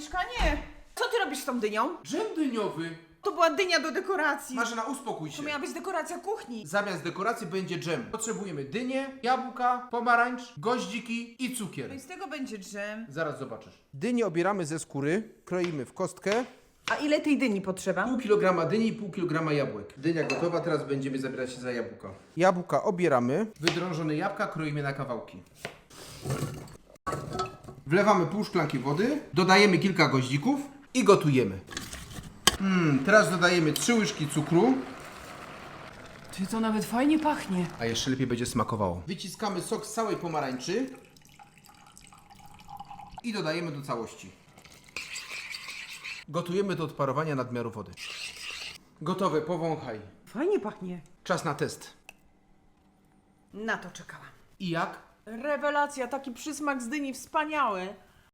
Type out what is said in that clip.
mieszkanie. Co ty robisz z tą dynią? Dżem dyniowy. To była dynia do dekoracji. Marzena, uspokój To się. miała być dekoracja kuchni. Zamiast dekoracji będzie dżem. Potrzebujemy dynię, jabłka, pomarańcz, goździki i cukier. No i z tego będzie dżem. Zaraz zobaczysz. Dynię obieramy ze skóry, kroimy w kostkę. A ile tej dyni potrzeba? Pół kilograma dyni i pół kilograma jabłek. Dynia gotowa, teraz będziemy zabierać się za jabłka. Jabłka obieramy. Wydrążone jabłka kroimy na kawałki. Wlewamy pół szklanki wody, dodajemy kilka goździków i gotujemy. Mm, teraz dodajemy 3 łyżki cukru, Ty, to nawet fajnie pachnie. a jeszcze lepiej będzie smakowało. Wyciskamy sok z całej pomarańczy i dodajemy do całości. Gotujemy do odparowania nadmiaru wody. Gotowe, powąchaj. Fajnie pachnie. Czas na test. Na to czekałam. I jak? Rewelacja, taki przysmak z dyni wspaniały.